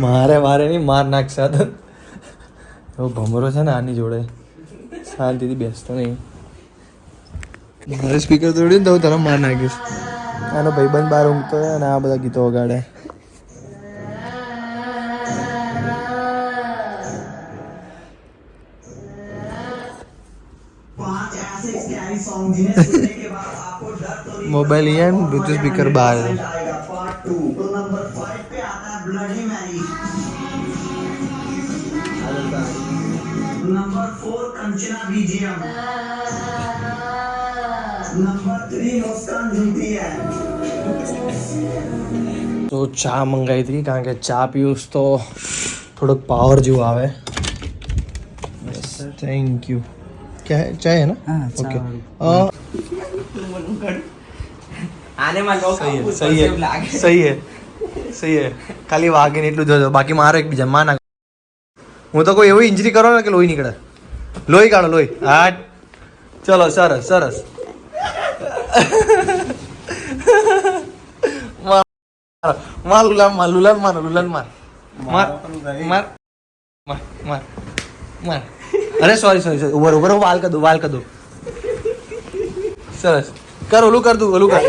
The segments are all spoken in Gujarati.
મારે મારે નહીં માર નાખશે આ તો. એવો ભમરો છે ને આની જોડે. શાંતિથી બેસતો નહીં. મારે સ્પીકર તોડ્યું ને તો હું તરફ માર નાખીશ. આનો ભાઈબંધ બહાર ઊંઘતો હોય અને આ બધા ગીતો વગાડે. મોબાઈલ અહીંયા બ્લુટૂથ સ્પીકર બહાર number four Kanchana BGM number three मुस्कान झूठी है તો ચા મંગાવી હતી કારણ કે ચા પીવું તો થોડોક પાવર જેવું આવે થેન્ક યુ ક્યાં ચાય હે ના ઓકે આને માં લો સહી હે સહી હે સહી હે સહી હે ખાલી વાગીને એટલું જોજો બાકી મારો એકબીજા માં ના હું તો કોઈ એવી ઇન્જરી કરો ને કે લોહી નીકળે લોહી કાઢો લોહી. હા ચલો સરસ સરસ. માર માર માર લુલામ માર લુલામ માર. માર માર માર માર માર. અરે સોરી સોરી સોરી ઉભર ઉભર વાલ કદું દો વાલ કદું. સરસ. કર ઓલું કર દઉં ઓલું કર.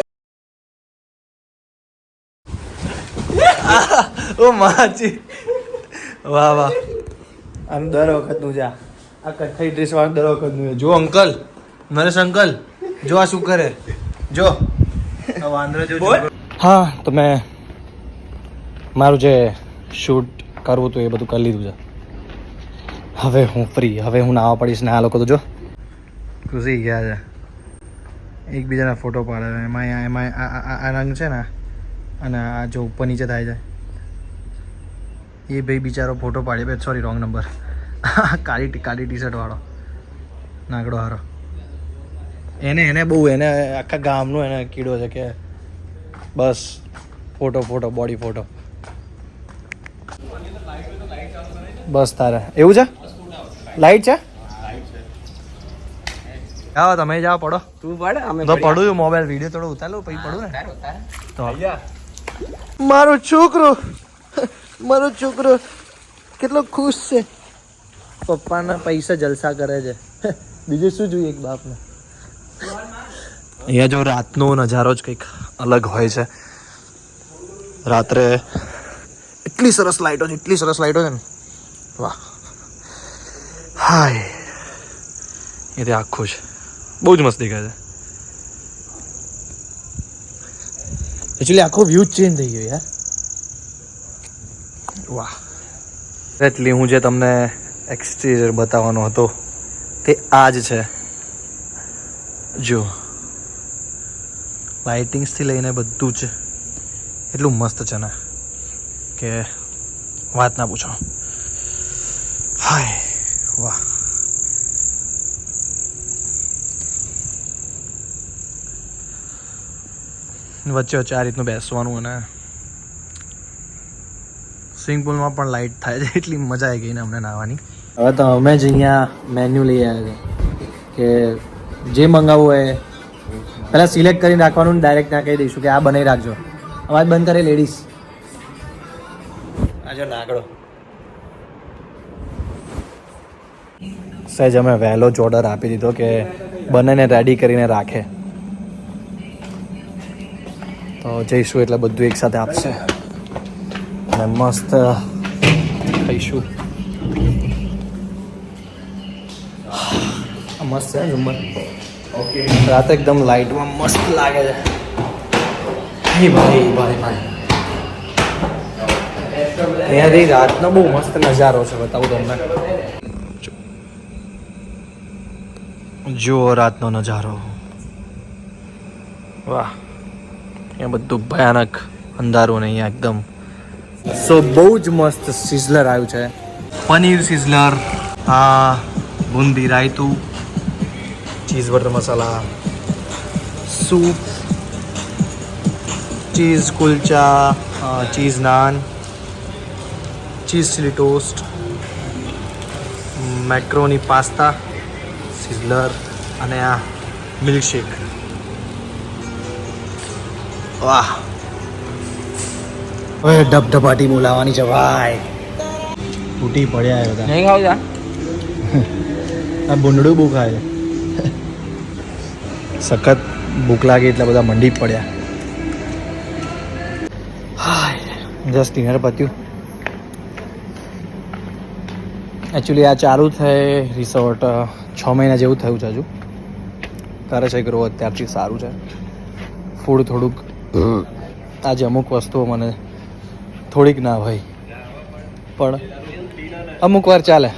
ઓ માચી વાહ વાહ. આમ દર વખતનું આ આ કથ્થઈ ડ્રેસ વાળું દર વખતનું જો અંકલ નરેશ અંકલ જો આ શું કરે? જો. આ વાંદરો જો હા તો મેં મારું જે શૂટ કરવું હતું એ બધું કરી લીધું છે. હવે હું ફ્રી હવે હું નાવા પડીશ ને આ લોકો તો જો. ઘૂસી ગયા છે. એકબીજાના ફોટો પાડે એમાં અહીંયા- એમાં આ- આ આ- આ રંગ છે ને અને આ જો ઉપર નીચે થાય છે. એ ભાઈ બિચારો ફોટો પાડ્યો બે સોરી રોંગ નંબર કાળી કાળી ટી શર્ટ વાળો. નાગડો હારો. એને એને બહુ એને આખા ગામનો એને કીડો છે કે બસ ફોટો ફોટો બોડી ફોટો. બસ તારે. એવું છે? લાઈટ છે? આવો તમે જાઓ પડો. તું પડે અમે તો પડું છું મોબાઈલ વીડિયો થોડો ઉતારો પછી પડું ને. તો મારો છોકરો મારો છોકરો કેટલો ખુશ છે. પપ્પાના પૈસા જલસા કરે છે. બીજું શું જોઈએ એક બાપને? અહીંયા જો રાતનો નજારો જ કંઈક અલગ હોય છે. રાત્રે એટલી સરસ લાઈટો છે એટલી સરસ લાઈટો છે ને. વાહ. હાય. એ તે આખું છે બહુ જ મસ્ત દેખાય છે. એકચ્યુઅલી આખો વ્યૂ ચેન્જ થઈ ગયો યાર. વાહ. એટલી હું જે તમને એક્સટિરિયર બતાવવાનો હતો. તે આ જ છે. જો. લાઇટિંગ્સથી લઈને બધું જ. એટલું મસ્ત છે ને. કે વાત ના પૂછો. હાય, વાહ. વચ્ચે વચ્ચે આ રીતનું બેસવાનું અને સ્વિમિંગ પુલમાં પણ લાઇટ થાય છે. એટલી મજા આવી ગઈ ને અમને નાહવાની. હવે તો અમે જ અહીંયા મેન્યુ લઈ આવ્યા છે કે જે મંગાવવું હોય પહેલાં સિલેક્ટ કરીને રાખવાનું ડાયરેક્ટ ના કહી દઈશું કે આ બનાવી રાખજો. અવાજ બંધ કરે લેડીઝ આ જો નાગડો. સહેજ અમે વહેલો જ ઓર્ડર આપી દીધો કે બંનેને રેડી કરીને રાખે. તો જઈશું એટલે બધું એકસાથે આપશે. અને મસ્ત ખાઈશું. મસ્ત છે ઝુમ્મર ઓકે રાતે એકદમ લાઇટમાં મસ્ત લાગે છે. હે ભાઈ ભાઈ ભાઈ. અહીંયાથી રાતનો બહુ મસ્ત નજારો છે બતાવું તમને. જુઓ રાતનો નજારો. વાહ. એ બધું ભયાનક અંધારું ને અહીંયા એકદમ. સો બહુ જ મસ્ત સિઝલર આવ્યું છે. પનીર સિઝલર આ boondi રાયતું. Cheese butter masala soup cheese kulcha cheese naan cheese chilli toast macaroni pasta sizzler અને આ મિલ્કશેક વાહ ઓય ડબડબાટી બોલાવાની છે ભાઈ. તૂટી પડ્યા બધા. નહીં ખાવ આ ભૂંડડું બહુ ખાય છે. સખત ભૂખ લાગી એટલે બધા મંડી પડ્યા. Just dinner પત્યું. એકચ્યુઅલી આ ચાલુ થઈ રિસોર્ટ છ મહિના જેવું થયું છે હજુ. તારે છે ગ્રો અત્યારથી સારું છે. ફૂડ થોડુંક આજે અમુક વસ્તુઓ મને થોડીક ના ભાઈ પણ અમુક વાર ચાલે.